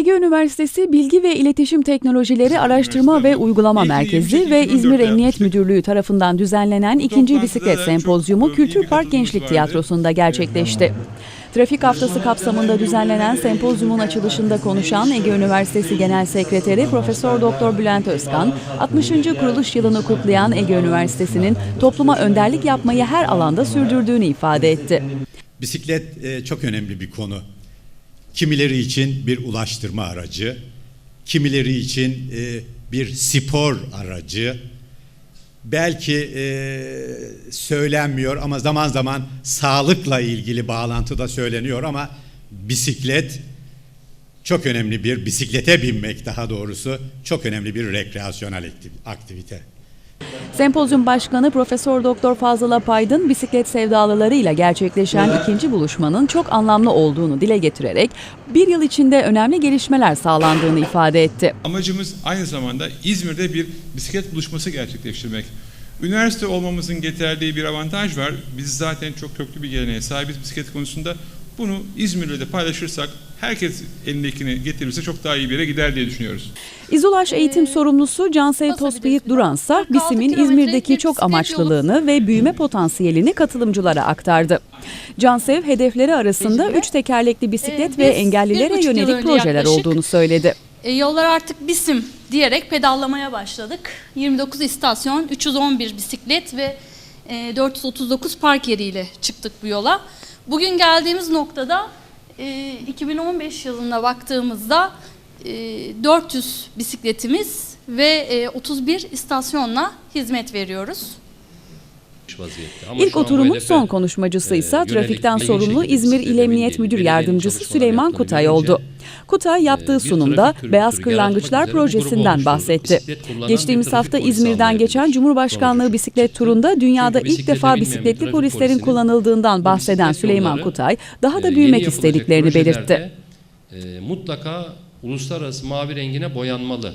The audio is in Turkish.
Ege Üniversitesi Bilgi ve İletişim Teknolojileri Araştırma ve Uygulama Merkezi ve İzmir Emniyet Müdürlüğü tarafından düzenlenen ikinci bisiklet sempozyumu Kültür Park Gençlik Tiyatrosu'nda gerçekleşti. Trafik haftası kapsamında düzenlenen sempozyumun açılışında konuşan Ege Üniversitesi Genel Sekreteri Profesör Doktor Bülent Özkan, 60. kuruluş yılını kutlayan Ege Üniversitesi'nin topluma önderlik yapmayı her alanda sürdürdüğünü ifade etti. Bisiklet e, çok önemli bir konu. Kimileri için bir ulaştırma aracı, kimileri için e, bir spor aracı. Belki e, söylenmiyor ama zaman zaman sağlıkla ilgili bağlantı da söyleniyor ama bisiklet çok önemli bir bisiklete binmek daha doğrusu çok önemli bir rekreasyonel aktiv- aktivite. Sempozyum Başkanı Profesör Doktor Fazıl Apaydın bisiklet sevdalılarıyla gerçekleşen ikinci buluşmanın çok anlamlı olduğunu dile getirerek bir yıl içinde önemli gelişmeler sağlandığını ifade etti. Amacımız aynı zamanda İzmir'de bir bisiklet buluşması gerçekleştirmek. Üniversite olmamızın getirdiği bir avantaj var. Biz zaten çok köklü bir geleneğe sahibiz bisiklet konusunda. Bunu İzmir'le de paylaşırsak, herkes elindekini getirirse çok daha iyi bir yere gider diye düşünüyoruz. İzulaş eğitim sorumlusu Cansel Tospiyik Duransa BİSİM'in İzmir'deki çok amaçlılığını ve büyüme potansiyelini katılımcılara aktardı. Cansev hedefleri arasında üç tekerlekli bisiklet Ee, ve engellilere yönelik projeler olduğunu söyledi. E, yollar artık bisim diyerek pedallamaya başladık. 29 istasyon, 311 bisiklet ve e, 439 park yeriyle çıktık bu yola. Bugün geldiğimiz noktada e, 2015 yılına baktığımızda e, 400 bisikletimiz ve e, 31 istasyonla hizmet veriyoruz. Vaziyette. Ama İlk oturumun son konuşmacısı e, ise trafikten sorumlu İzmir İl Emniyet Müdür Yardımcısı Süleyman Kutay oldu. Kutay yaptığı e, bir sunumda Beyaz Kırlangıçlar projesinden bahsetti. Geçtiğimiz hafta İzmir'den geçen. Cumhurbaşkanlığı bisiklet turunda dünyada ilk defa bisikletli polislerin kullanıldığından bahseden Süleyman Kutay daha e, da yeni büyümek istediklerini belirtti. e, mutlaka uluslararası mavi rengine boyanmalı.